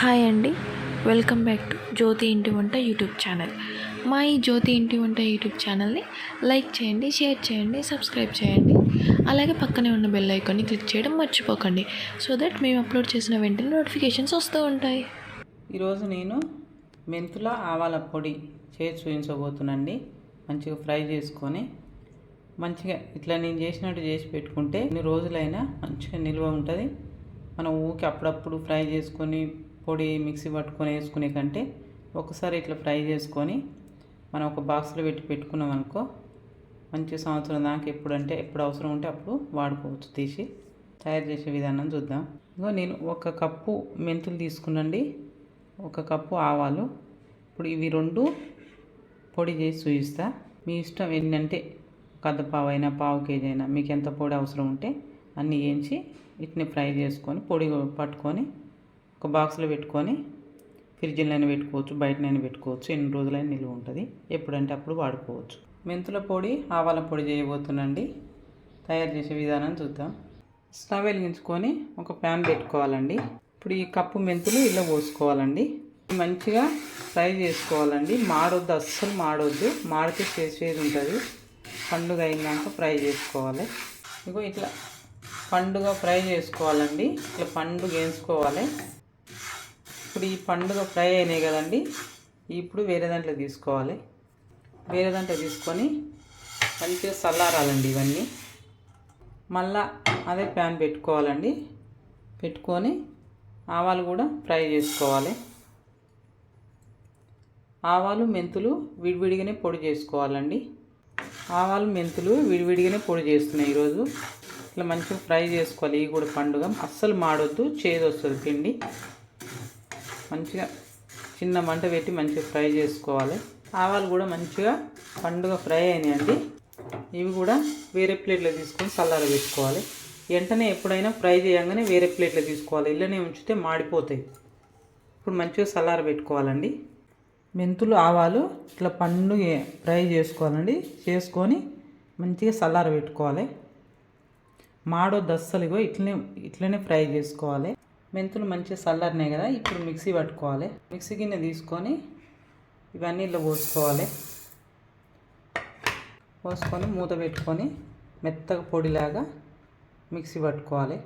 Hi అండి. Welcome back to జ్యోతి ఇంటి వంట యూట్యూబ్ ఛానల్. మా ఈ జ్యోతి ఇంటి వంట యూట్యూబ్ ఛానల్ని లైక్ చేయండి షేర్ చేయండి సబ్స్క్రైబ్ చేయండి. అలాగే పక్కనే ఉన్న బెల్ ఐకాన్ని క్లిక్ చేయడం మర్చిపోకండి. సో దట్ మేము అప్లోడ్ చేసిన వెంటనే నోటిఫికేషన్స్ వస్తూ ఉంటాయి. ఈరోజు నేను మెంతుల ఆవాల పొడి చేసి చూపించబోతున్నాండి మంచిగా ఫ్రై చేసుకొని మంచిగా ఇట్లా నేను చేసినట్టు చేసి పెట్టుకుంటే ఎన్ని రోజులైనా మంచిగా నిల్వ ఉంటుంది. మనం ఊకి అప్పుడప్పుడు ఫ్రై చేసుకొని పొడి మిక్సీ పట్టుకొని వేసుకునే కంటే ఒకసారి ఇట్లా ఫ్రై చేసుకొని మనం ఒక బాక్స్లో పెట్టి పెట్టుకున్నాం అనుకో మంచి సంవత్సరం దాకా ఎప్పుడంటే ఎప్పుడు అవసరం ఉంటే అప్పుడు వాడుకోవచ్చు తీసి. తయారు చేసే విధానం చూద్దాం. ఇంకో నేను ఒక కప్పు మెంతులు తీసుకునండి ఒక కప్పు ఆవాలు. ఇప్పుడు ఇవి రెండు పొడి చేసి చూపిస్తా. మీ ఇష్టం ఏంటంటే కద్దపావు అయినా పావు కేజీ అయినా మీకు ఎంత పొడి అవసరం ఉంటే అన్నీ వేయించి వీటిని ఫ్రై చేసుకొని పొడి పట్టుకొని ఒక బాక్స్లో పెట్టుకొని ఫ్రిడ్జ్లోనే పెట్టుకోవచ్చు బయటనైనా పెట్టుకోవచ్చు ఎన్ని రోజులైనా నిల్వ ఉంటుంది. ఎప్పుడంటే అప్పుడు వాడుకోవచ్చు. మెంతుల పొడి ఆవాల పొడి చేయబోతున్నాండి తయారు చేసే విధానం చూద్దాం. స్టవ్ వెలిగించుకొని ఒక ప్యాన్ పెట్టుకోవాలండి. ఇప్పుడు ఈ కప్పు మెంతులు ఇలా పోసుకోవాలండి. మంచిగా ఫ్రై చేసుకోవాలండి. మాడొద్దు అస్సలు మాడొద్దు. మాడితే చేసేది ఉంటుంది. పండుగ అయినాక ఫ్రై చేసుకోవాలి. ఇగో ఇట్లా పండుగ ఫ్రై చేసుకోవాలండి. ఇట్లా పండుగ వేసుకోవాలి ఇప్పుడు ఈ పండుగ ఫ్రై అయినాయి కదండి. ఇప్పుడు వేరే దాంట్లో తీసుకోవాలి. వేరే దాంట్లో తీసుకొని మంచిగా చల్లారాలండి ఇవన్నీ. మళ్ళా అదే ప్యాన్ పెట్టుకోవాలండి. పెట్టుకొని ఆవాలు కూడా ఫ్రై చేసుకోవాలి. ఆవాలు మెంతులు విడివిడిగానే పొడి చేసుకోవాలండి. ఆవాలు మెంతులు విడివిడిగానే పొడి చేస్తున్నాయి ఈరోజు. ఇట్లా మంచిగా ఫ్రై చేసుకోవాలి. ఇవి కూడా పండుగ. అస్సలు మాడొద్దు. చేదు వస్తుంది పిండి. మంచిగా చిన్న మంట పెట్టి మంచిగా ఫ్రై చేసుకోవాలి. ఆవాలు కూడా మంచిగా పండుగ ఫ్రై అయినాయండి. ఇవి కూడా వేరే ప్లేట్లో తీసుకొని చల్లార పెట్టుకోవాలి. వెంటనే ఎప్పుడైనా ఫ్రై చేయంగానే వేరే ప్లేట్లో తీసుకోవాలి. ఇళ్ళనే ఉంచితే మాడిపోతాయి. ఇప్పుడు మంచిగా చల్లార పెట్టుకోవాలండి. మెంతులు ఆవాలు ఇట్లా పండుగ ఫ్రై చేసుకోవాలండి. చేసుకొని మంచిగా చల్లార పెట్టుకోవాలి. మాడో దస్సలుగో ఇట్లనే ఇట్లనే ఫ్రై చేసుకోవాలి. మెంతులు మంచిగా చల్లారినాయి కదా ఇప్పుడు మిక్సీ పట్టుకోవాలి. మిక్సీ గిన్నె తీసుకొని ఇవన్నీ ఇలా పోసుకోవాలి. పోసుకొని మూత పెట్టుకొని మెత్తగా పొడిలాగా మిక్సీ పట్టుకోవాలి.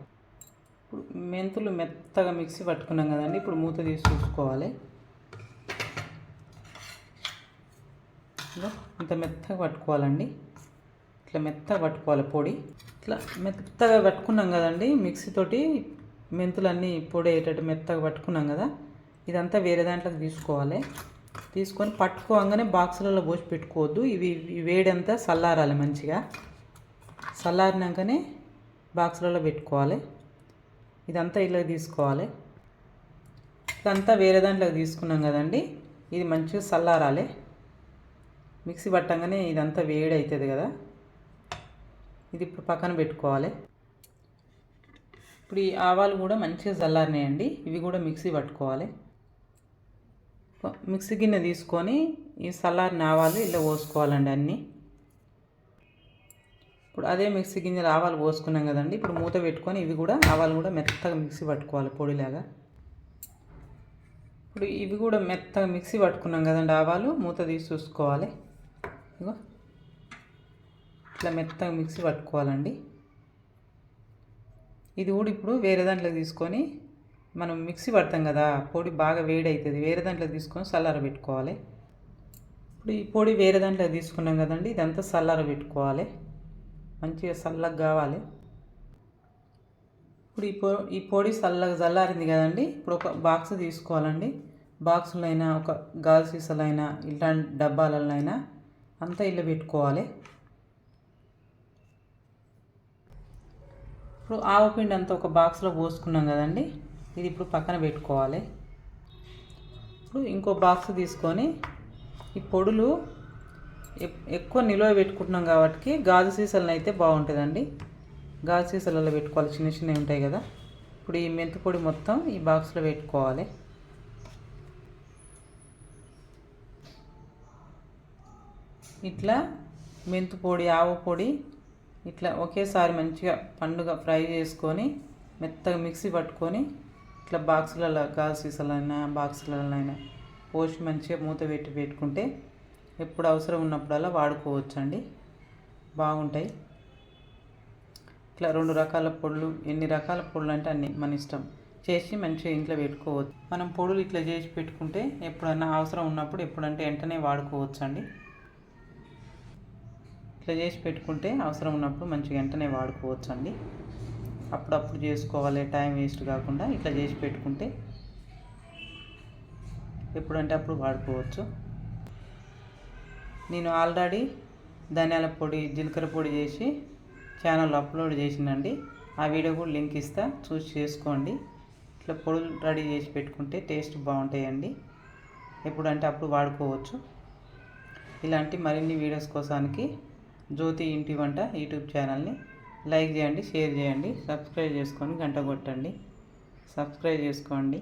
ఇప్పుడు మెంతులు మెత్తగా మిక్సీ పట్టుకున్నాం కదండి ఇప్పుడు మూత తీసి చూసుకోవాలి. ఇంత మెత్తగా పట్టుకోవాలండి. ఇట్లా మెత్తగా పట్టుకోవాలి పొడి. ఇట్లా మెత్తగా పట్టుకున్నాం కదండి మిక్సీతోటి మెంతులన్నీ పొడి అయ్యేటట్టు మెత్తగా పట్టుకున్నాం కదా ఇదంతా వేరే దాంట్లోకి తీసుకోవాలి. తీసుకొని పట్టుకోగానే బాక్సులలో పోసి పెట్టుకోవద్దు. ఇవి వేడంతా చల్లారాలి మంచిగా. చల్లారినాకనే బాక్సులలో పెట్టుకోవాలి. ఇదంతా ఇలా తీసుకోవాలి. ఇదంతా వేరే దాంట్లోకి తీసుకున్నాం కదండి ఇది మంచిగా చల్లారాలి. మిక్సీ పట్టంగానే ఇదంతా వేడి అవుతుంది కదా ఇది ఇప్పుడు పక్కన పెట్టుకోవాలి. ఇప్పుడు ఈ ఆవాలు కూడా మంచిగా చల్లారినాయండి. ఇవి కూడా మిక్సీ పట్టుకోవాలి. మిక్సీ గిన్నె తీసుకొని ఈ చల్లారిన ఆవాలు ఇలా పోసుకోవాలండి అన్నీ. ఇప్పుడు అదే మిక్సీ గిన్నెలు ఆవాలు పోసుకున్నాం కదండి. ఇప్పుడు మూత పెట్టుకొని ఇవి కూడా ఆవాలు కూడా మెత్తగా మిక్సీ పట్టుకోవాలి పొడిలాగా. ఇప్పుడు ఇవి కూడా మెత్తగా మిక్సీ పట్టుకున్నాం కదండి ఆవాలు. మూత తీసి చూసుకోవాలి. ఇగో. ఇట్లా మెత్తగా మిక్సీ పట్టుకోవాలండి. ఇది కూడా ఇప్పుడు వేరే దాంట్లో తీసుకొని మనం మిక్సీ పడతాం కదా పొడి బాగా వేడి అవుతుంది వేరే దాంట్లో తీసుకొని చల్లార పెట్టుకోవాలి. ఇప్పుడు ఈ పొడి వేరే దాంట్లో తీసుకున్నాం కదండి ఇదంతా చల్లార పెట్టుకోవాలి. మంచిగా చల్లగా కావాలి. ఇప్పుడు ఈ పొ ఈ పొడి చల్లగా చల్లారింది కదండి ఇప్పుడు ఒక బాక్స్ తీసుకోవాలండి. బాక్సులైనా అయినా ఒక గాజు సీసాలైనా ఇలాంటి డబ్బాలైనా అంతా ఇల్లు పెట్టుకోవాలి. ఇప్పుడు ఆవు పిండి అంతా ఒక బాక్స్లో పోసుకున్నాం కదండి. ఇది ఇప్పుడు పక్కన పెట్టుకోవాలి. ఇప్పుడు ఇంకో బాక్స్ తీసుకొని ఈ పొడులు ఎక్కువ నిల్వ పెట్టుకుంటున్నాం కాబట్టి గాజు సీసాలను అయితే బాగుంటుందండి. గాజు సీసాలలో పెట్టుకోవాలి. చిన్న చిన్నవి ఉంటాయి కదా. ఇప్పుడు ఈ మెంతి పొడి మొత్తం ఈ బాక్స్లో పెట్టుకోవాలి. ఇట్లా మెంతు పొడి ఆవు పొడి ఇట్లా ఒకేసారి మంచిగా పండుగ ఫ్రై చేసుకొని మెత్తగా మిక్సీ పట్టుకొని ఇట్లా బాక్సులలో గాజు సీసాలైనా బాక్సులైనా పోసి మంచిగా మూత పెట్టి పెట్టుకుంటే ఎప్పుడు అవసరం ఉన్నప్పుడల్లా వాడుకోవచ్చండి. బాగుంటాయి. ఇట్లా రెండు రకాల పొడులు ఎన్ని రకాల పొడులు అంటే అన్ని మన ఇష్టం. చేసి మంచిగా ఇంట్లో పెట్టుకోవచ్చు. మనం పొడులు ఇట్లా చేసి పెట్టుకుంటే ఎప్పుడన్నా అవసరం ఉన్నప్పుడు ఎప్పుడంటే వెంటనే వాడుకోవచ్చు అండి ఇట్లా చేసి పెట్టుకుంటే అవసరం ఉన్నప్పుడు మంచిగా వెంటనే వాడుకోవచ్చు అండి అప్పుడప్పుడు చేసుకోవాలి టైం వేస్ట్ కాకుండా ఇట్లా చేసి పెట్టుకుంటే ఎప్పుడంటే అప్పుడు వాడుకోవచ్చు. నేను ఆల్రెడీ ధనియాల పొడి జీలకర్ర పొడి చేసి ఛానల్ అప్లోడ్ చేసినండి. ఆ వీడియో కూడా లింక్ ఇస్తా చూసి చేసుకోండి. ఇట్లా పొడులు రెడీ చేసి పెట్టుకుంటే టేస్ట్ బాగుంటాయండి. ఎప్పుడంటే అప్పుడు వాడుకోవచ్చు. ఇలాంటి మరిన్ని వీడియోస్ కోసానికి జ్యోతి ఇంటి వంట యూట్యూబ్ ఛానల్ని లైక్ చేయండి షేర్ చేయండి సబ్స్క్రైబ్ చేసుకొని గంట కొట్టండి. సబ్స్క్రైబ్ చేసుకోండి.